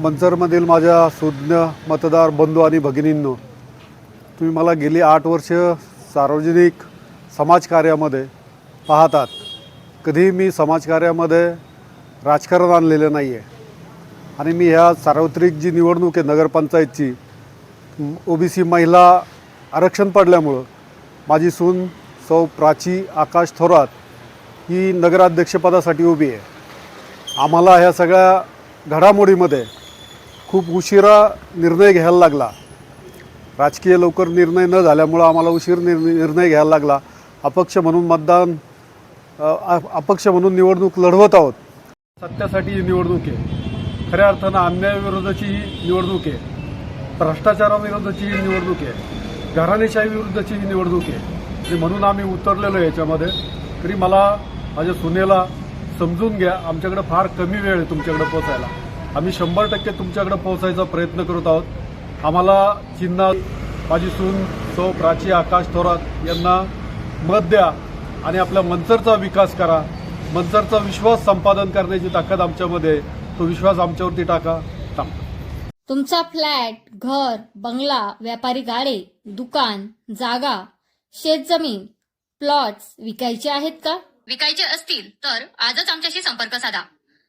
मंचरमधील माझ्या सुज्ञ मतदार बंधू आणि भगिनींनो तुम्ही मला गेली आठ वर्ष सार्वजनिक समाजकार्यामध्ये पाहतात. कधीही मी समाजकार्यामध्ये राजकारण आणलेलं नाही आहे आणि मी ह्या सार्वत्रिक जी निवडणूक आहे नगरपंचायतची ओ बी सी महिला आरक्षण पडल्यामुळं माझी सून सौ प्राची आकाश थोरात ही नगराध्यक्षपदासाठी उभी आहे. आम्हाला ह्या सगळ्या घडामोडीमध्ये खूप उशिरा निर्णय घ्यायला लागला. राजकीय लवकर निर्णय न झाल्यामुळं आम्हाला उशीर निर निर्णय घ्यायला लागला. अपक्ष म्हणून मतदान अपक्ष म्हणून निवडणूक लढवत आहोत. सत्यासाठी ही निवडणूक आहे. खऱ्या अर्थानं अन्यायाविरोधाची ही निवडणूक आहे. भ्रष्टाचाराविरोधाची ही निवडणूक आहे. घराणेशाही विरुद्धची ही निवडणूक आहे. आणि म्हणून आम्ही उतरलेलो आहे याच्यामध्ये. तरी मला माझ्या सुनेला समजून घ्या. आमच्याकडे फार कमी वेळ आहे तुमच्याकडे पोचायला. आम्ही शंभर टक्के तुमच्याकडे पोहोचायचा प्रयत्न करत आहोत. आम्हाला चिन्ह माझी सून सौ प्राची आकाश थोरात यांना मत द्या आणि आपल्या मंचरचा विकास करा. मंचरचा विश्वास संपादन करण्याची ताकद आमच्यामध्ये. तो विश्वास आमच्यावरती टाका. तुमचा फ्लॅट घर बंगला व्यापारी गाडे दुकान जागा शेतजमीन प्लॉट्स विकायचे आहेत का? विकायचे असतील तर आजच आमच्याशी संपर्क साधा.